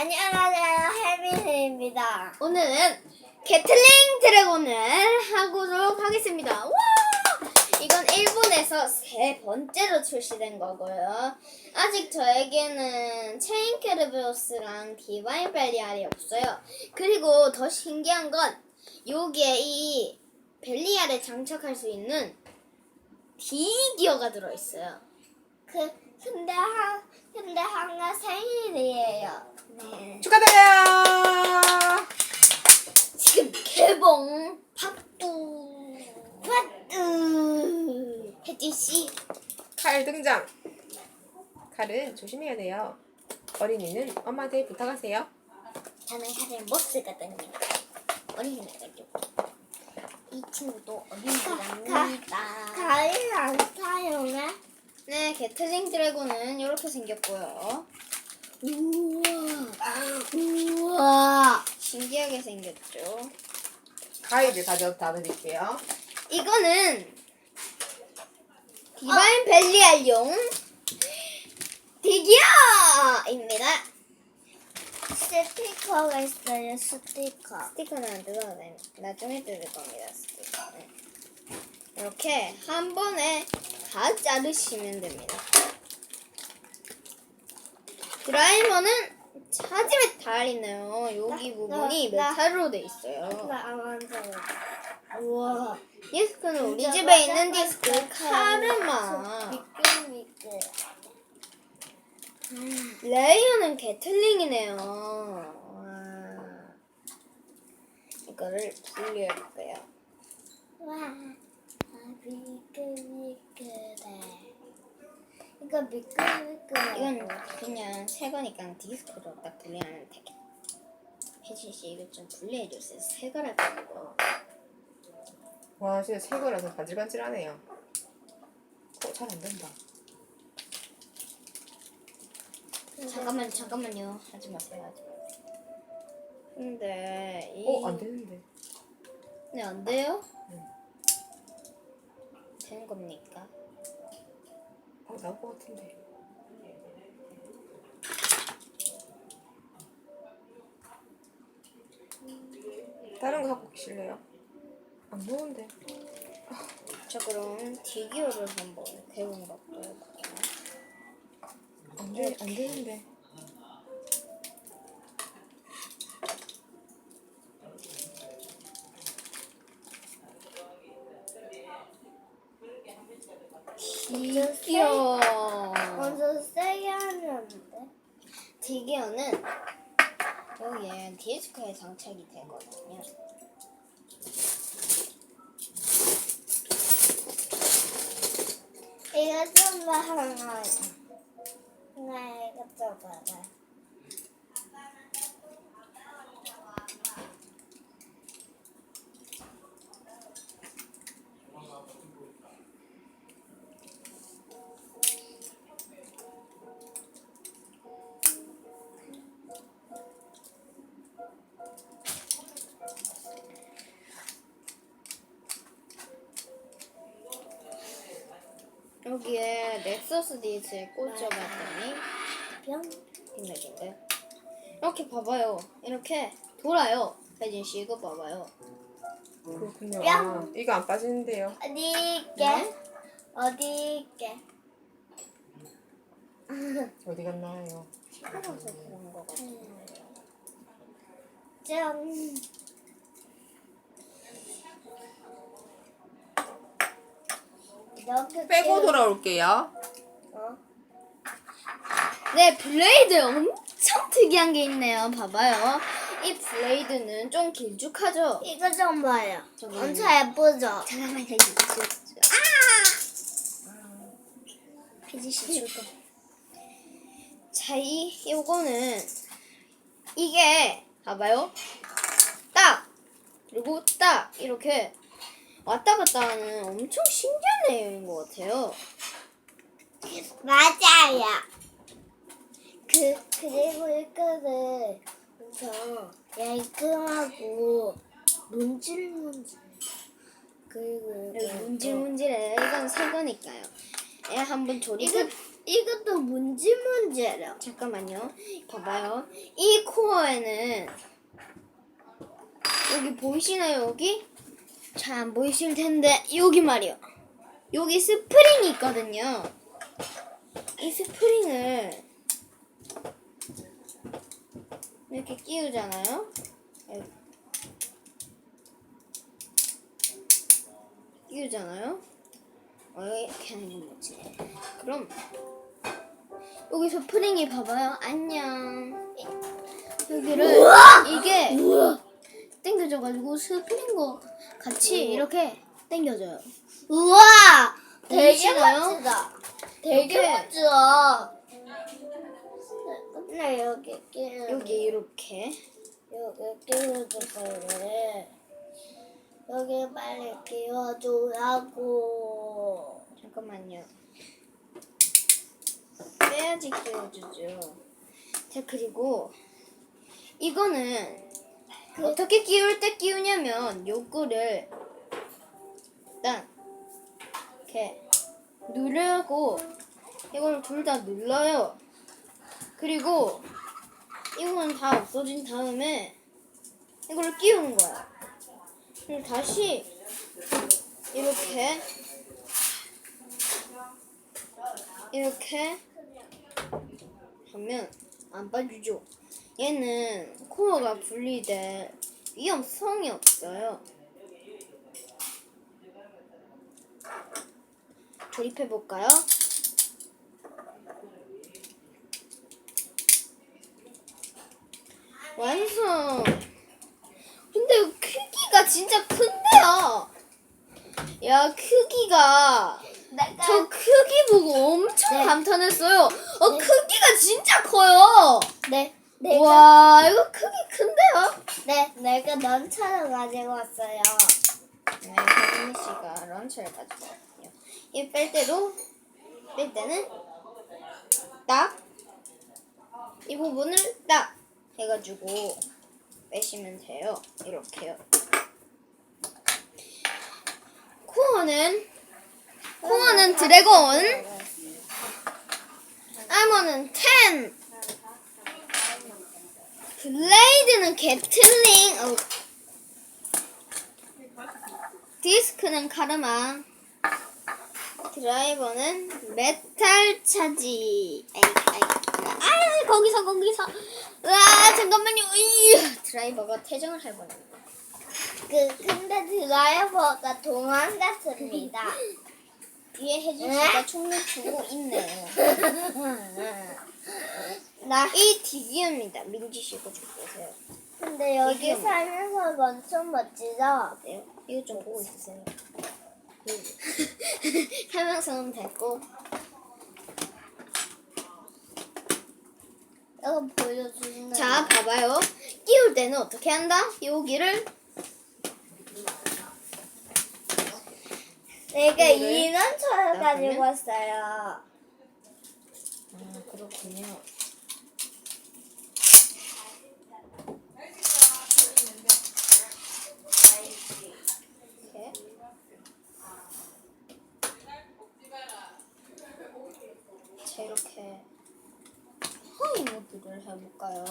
안녕하세요, 혜민입니다. 오늘은 게틀링 드래곤을 하도록 하겠습니다. 와! 이건 일본에서 세 번째로 출시된 거고요. 아직 저에게는 체인 캐르베오스랑 디바인 벨리알이 없어요. 그리고 더 신기한 건 여기에 이 벨리알에 장착할 수 있는 디기어가 들어있어요. 그, 근데 한, 근데 한가 생일이에요. 네. 축하드려요. 지금 개봉 박두 빠뚜. 혜진 씨 칼 등장. 칼은 조심해야 돼요. 어린이는 엄마한테 부탁하세요. 저는 사실 못 쓰거든요. 어린이가지고 이 친구도 어린이랍니다. 가위 안 사용해? 네, 게틀링 드래곤은 이렇게 생겼고요. 우와, 우와, 신기하게 생겼죠. 가위를 가져다 드릴게요. 이거는 디바인 벨리알용 디기어입니다. 스티커가 있어요, 스티커. 스티커는 안 뜯어도 돼. 나중에 뜯을 겁니다, 스티커는. 이렇게 한 번에 다 자르시면 됩니다. 드라이머는 차지 메탈이네요. 여기 나- 부분이 나- 메탈로 돼 있어요. 우와. 디스크는 우리 집에 있는 맞아, 디스크 맞아. 카르마. 미끌 미끌. 레이어는 게틀링이네요. 와. 이거를 분리해볼게요. 와, 아, 미끌미끌해. 이거 미끌미끌해. 이건 그냥 새 거니까 디스크로 딱 분리하면 되겠다. 혜진 씨 이거 좀 분리해주세요. 새 거라 가지고. 와, 진짜 새 거라서 반질반질하네요. 어, 잘 안 된다. 잠깐만 잠깐만요. 하지 마세요. 하지 마세요. 근데 이 어, 안 되는데. 네, 안 돼요? 응. 되는 겁니까? 어, 나올 것 같은데. 다른 거 갖고 계실래요? 안 되는데. 자 그럼 디기어를 한번 배운 것도 해볼게요. 안 돼, 안 되는데. 디기어. 먼저 세게 하면 돼. 디기어는 여기에 디스크에 장착이 되거든요. 이거 좀 봐, 하나. 하나, 이거 좀 봐봐. 넥서스 디스에 꽂혀봤더니 뿅. 힘내준대. 이렇게 봐봐요. 이렇게 돌아요. 혜진 씨 이거 봐봐요. 그렇군요. 야. 아, 이거 안 빠지는데요. 어디 있게? 네? 어디 있게? 어디 갔나요? 시끄러워서 그런 거 같아요. 좀. 빼고 돌아올게요. 어? 네, 블레이드 엄청 특이한 게 있네요. 봐봐요. 이 블레이드는 좀 길쭉하죠? 이거 좀 봐요. 저기 엄청 예쁘죠? 잠깐만요. 이거 아! 피지 씨 출동. 자, 이 요거는 이게 봐봐요. 딱 그리고 딱 이렇게 왔다 갔다 하는 엄청 신기한 내용인 것 같아요. 맞아요. 그 그리고 이거는 엄청 얇끔하고 문질문질. 그리고 여기 이거 문질문질해. 이건 새 거니까요. 예, 한번 조립. 이거 이것도 문제라. 잠깐만요. 봐봐요. 이 코어에는 여기 보이시나요? 여기 잘 안 보이실 텐데 여기 말이요. 여기 스프링이 있거든요. 이 스프링을 이렇게 끼우잖아요. 끼우잖아요. 어, 이렇게 하는 건 뭐지? 그럼 여기서 프링이 봐봐요. 안녕. 여기를 이게 당겨져가지고 스프링과 같이 이렇게 당겨져요. 우와! 되게 보이시나요? 멋지다. 되게 이렇게. 멋져. 나 여기 끼워. 여기 이렇게 여기 끼워줄 거래. 여기 빨리 끼워주라고. 잠깐만요. 빼야지 끼워주죠. 자 그리고 이거는 어떻게 끼울 때 끼우냐면 요거를 일단 이렇게 누르고 이걸 둘 다 눌러요. 그리고 이거는 다 없어진 다음에 이거를 끼우는 거야. 그리고 다시 이렇게 이렇게 하면 안 빠지죠. 얘는 코어가 분리될 위험성이 없어요. 조립해 볼까요? 완성. 근데 크기가 진짜 큰데요. 야 크기가 저 크기 보고 엄청 네. 감탄했어요. 어 네. 크기가 진짜 커요. 네, 내가 와 이거 크기 큰데요? 네, 내가 런처를 가지고 왔어요. 네, 혜민 씨가 런처를 가지고 왔군요. 이뺄 때도 뺄 때는 딱 이 부분을 딱 해가지고 빼시면 돼요. 이렇게요. 코어는 코어는 드래곤, 아머는 10, 블레이드는 게틀링, 어, 디스크는 카르마, 드라이버는 메탈 차지. 아, 거기서 거기서. 와, 잠깐만요. 으이, 드라이버가 할 뻔했네. 그 근데 드라이버가 도망갔습니다. 뒤에 혜진 씨가 총을 주고 있네요. 이 디기입니다. 민지 씨가 좀 보세요. 근데 여기 이게 살면서 엄청 멋지죠? 네, 이거 좀 보고 있으세요. 설명서는 됐고 이거 보여주는. 자 봐봐요. 끼울 때는 어떻게 한다? 여기를 내가 나 가지고? 왔어요. 아 그렇군요. 이렇게. 자 이렇게 허이 모드를 해볼까요?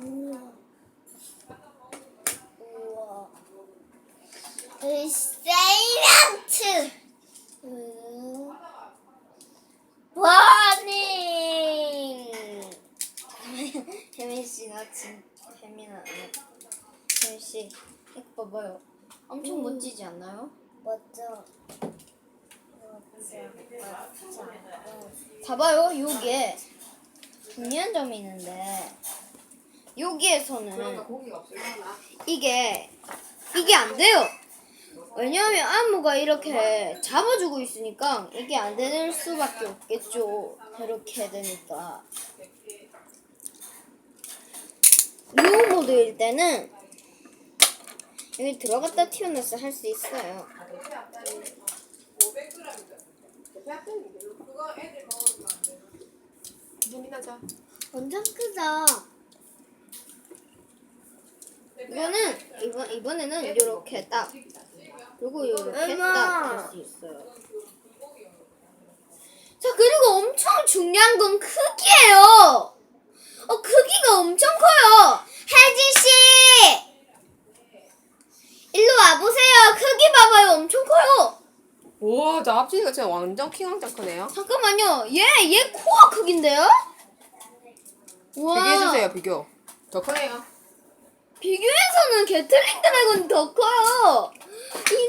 우와. 우와. 그 세이런트. 음. 워닝. 혜민 씨가 진 혜민은 안 해. 혜민 씨 이거 봐봐요. 엄청 음. 멋지지 않나요? 멋져. 봐봐요. 여기에 중요한 점이 있는데 여기에서는 이게 이게 안 돼요. 왜냐하면 안무가 이렇게 잡아주고 있으니까 이게 안될 수밖에 없겠죠. 이렇게 되니까. 이 모드일 때는 여기 들어갔다 튀어나서 할 수 있어요. 고민하자. 엄청 크다. 이거는 이번 이번에는 이렇게 딱 그리고 이렇게 엄마. 딱할수 있어요. 자 그리고 엄청 중요한 건 크기예요. 어 크기가 엄청 커요. 혜진 씨, 일로 와 보세요. 크기 봐봐요. 엄청 커요. 우와, 저 앞치니까 진짜 완전 킹왕짱 크네요. 잠깐만요. 얘 얘 코가 크긴데요? 와. 비교해주세요, 비교. 더 크네요. 비교해서는 게틀링 드래곤이 더 커요. 임페리얼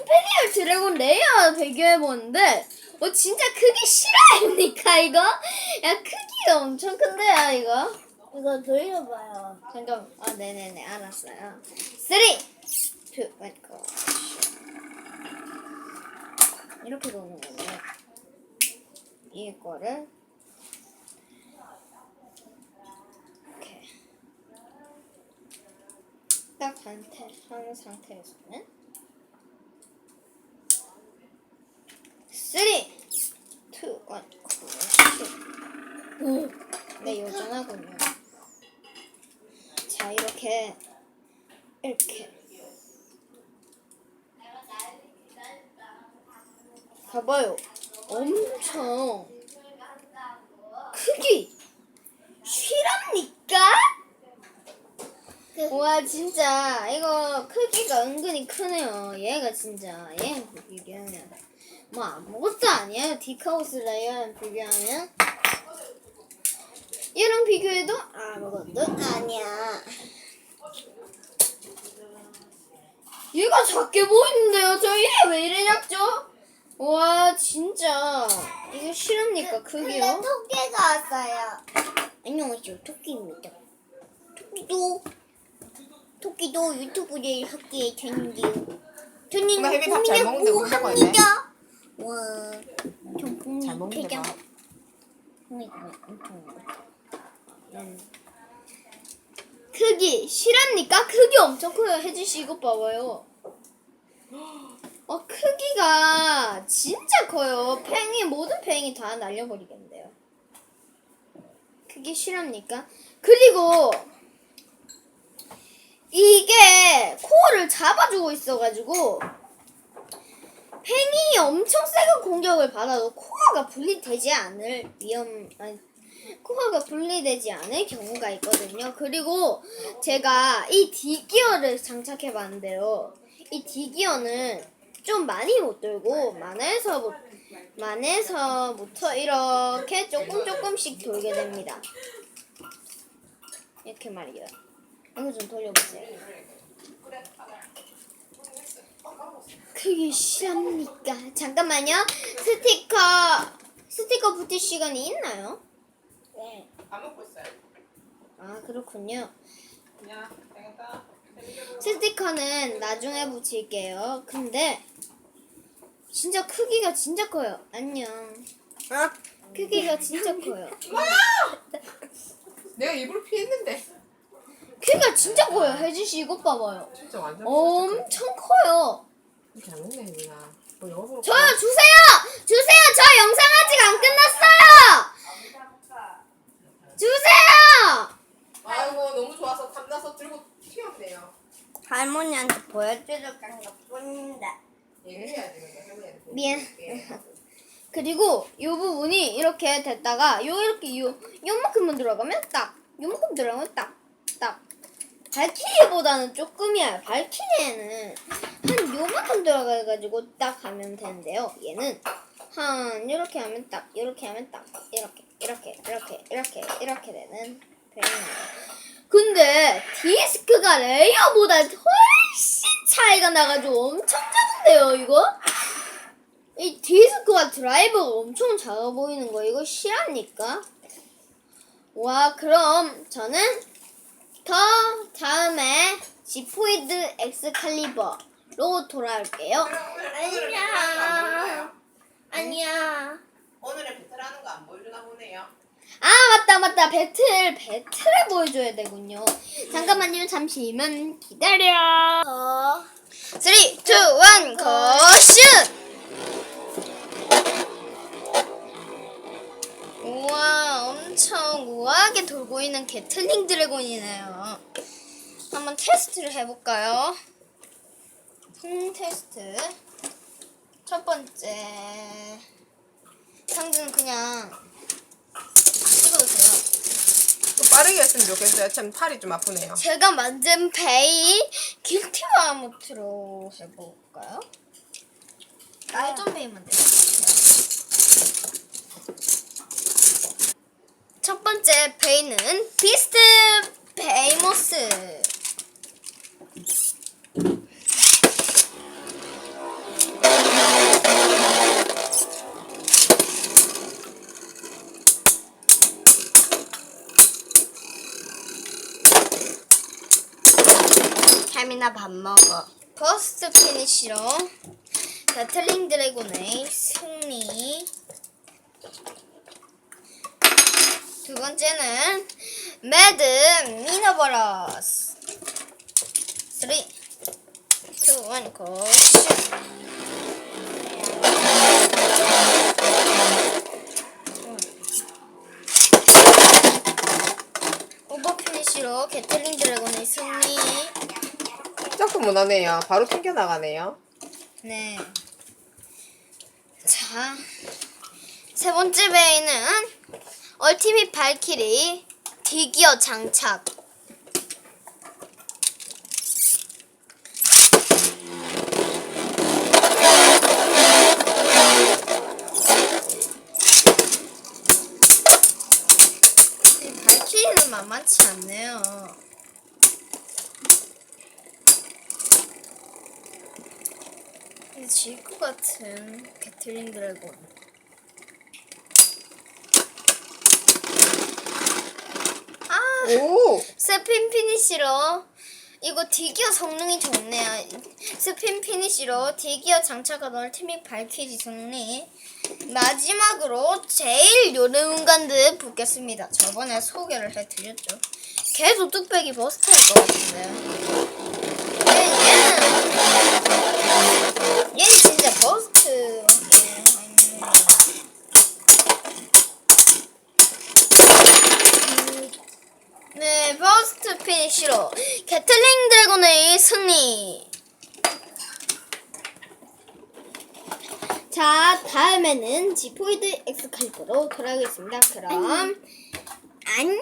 드래곤 레이어 비교해보는데, 어, 진짜 크기 실화입니까, 이거? 야, 크기가 엄청 큰데요, 이거? 이거 돌려봐요. 잠깐, 아, 네네네, 알았어요. 3, 2, 1, go. 이렇게 도는 거예요. 이거를, 이렇게. 딱 한테 한 상태에서는 3, 2, 1, 오, 네 여전하군요. 자 이렇게 이렇게 봐봐요. 엄청 크기 실합니까? 와 진짜 이거 크기가 은근히 크네요. 얘가 진짜 얘 비교하면 뭐 아무것도 아니에요. 디카우스 레이어랑 비교하면 얘랑 비교해도 아무것도 아니야. 얘가 작게 보이는데요. 저얘왜 이래 작죠? 와 진짜 이게 실합니까 근데 크기요? 토끼가 왔어요. 안녕하세요 토끼입니다. 토끼도 토끼도 유튜브를 하게 됐는데요. 저는 엄마 혜빈 밥잘 먹는데 뭐 먹을 거야, 합니다. 와, 저잘 엄청 많다. 음. 크기 실합니까? 크기 엄청 커요. 혜진 씨 이것 봐봐요. 어 크기가 진짜 커요. 팽이 모든 팽이 다 날려버리겠는데요. 크기 실합니까? 그리고 이게 코어를 잡아주고 있어가지고 팽이 엄청 세게 공격을 받아도 코어가 분리되지 않을 위험 아니 코어가 분리되지 않을 경우가 있거든요. 그리고 제가 이 D기어를 장착해 봤는데요. 이 D기어는 좀 많이 못 들고 만에서 만에서부터 이렇게 조금 조금씩 돌게 됩니다. 이렇게 말이에요. 이거 좀 돌려보세요. 그게 실합니까? 잠깐만요. 스티커 스티커 붙일 시간이 있나요? 네. 안 먹고 있어요. 아 그렇군요. 그냥. 스티커는 나중에 붙일게요. 근데 진짜 크기가 진짜 커요. 안녕. 어? 크기가 진짜 커요. 내가 일부러 피했는데. 크기가 진짜 커요. 혜진 씨 이것 봐봐요. 진짜 완전 엄청 커요. 잘. 뭐 영어 보러 저요 주세요. 주세요. 저 영상 아직 안 끝났어요. 주세요. 아이고, 너무 좋아서 탐나서 들고 튀었네요. 할머니한테 보여주러 간 것뿐인데. 얘기해야지, 근데 혜빈이한테. 미안. 그리고 이 부분이 이렇게 됐다가 요 이렇게 요 요만큼만 들어가면 딱 요만큼 들어가면 딱 딱. 발키리보다는 조금이야. 발키리에는 한 요만큼 들어가가지고 딱 하면 되는데요. 얘는 한 이렇게 하면 딱 이렇게 하면 딱 이렇게 이렇게 이렇게 이렇게 이렇게 되는 배입니다. 근데 디스크가 레이어보다 훨씬 차이가 나가지고 엄청 작은데요, 이거? 이 디스크가 드라이버가 엄청 작아 보이는 거 이거 실합니까? 와 그럼 저는 더 다음에 지포이드 엑스칼리버 로 돌아올게요. 아니야. 아니야. 오늘의 배틀하는 거 안 보여주나 보네요. 아 맞다 맞다 배틀 배틀을 보여줘야 되군요. 잠깐만요 잠시만 기다려. 어. 3, 2, 1, 고슛! 우와, 엄청 우아하게 돌고 있는 게틀링 드래곤이네요. 아, 한번 테스트를 해볼까요? 음, 테스트. 첫 번째. 상자는 그냥 찍어주세요. 좀 빠르게 했으면 좋겠어요. 참 팔이 좀 아프네요. 제가 만든 베이 길티 마모트로 해볼까요? 깔좀 베이 만들어볼게요. 첫 번째 베이는 비스트 베이모스. 밥 먹어. 버스트 피니시로 배틀링 드래곤의 승리. 두 번째는 매드 미너버러스. 3, 2, 1, 고! 오버 피니시로 게틀링 드래곤의 승리. 못하네요. 바로 튕겨 나가네요. 네. 자, 세 번째 베이는 얼티밋 발키리 디기어 장착. 만만치 않네요. 질 것 같은 게틀링 드래곤. 아, 오! 스핀 피니시로 이거 디기어 성능이 좋네요. 스핀 피니시로 디기어 장착한 얼티밋 발키리 승리. 마지막으로 제일 요르운간드 붙겠습니다. 저번에 소개를 해드렸죠. 계속 뚝배기 버스트 할것 같은데요. 얘, 얘는 얘 진짜 버스트. 네, 버스트 피니시로 게틀링 드래곤의 승리. 자, 다음에는 지포이드 엑스칼리버로 돌아오겠습니다. 그럼 안녕.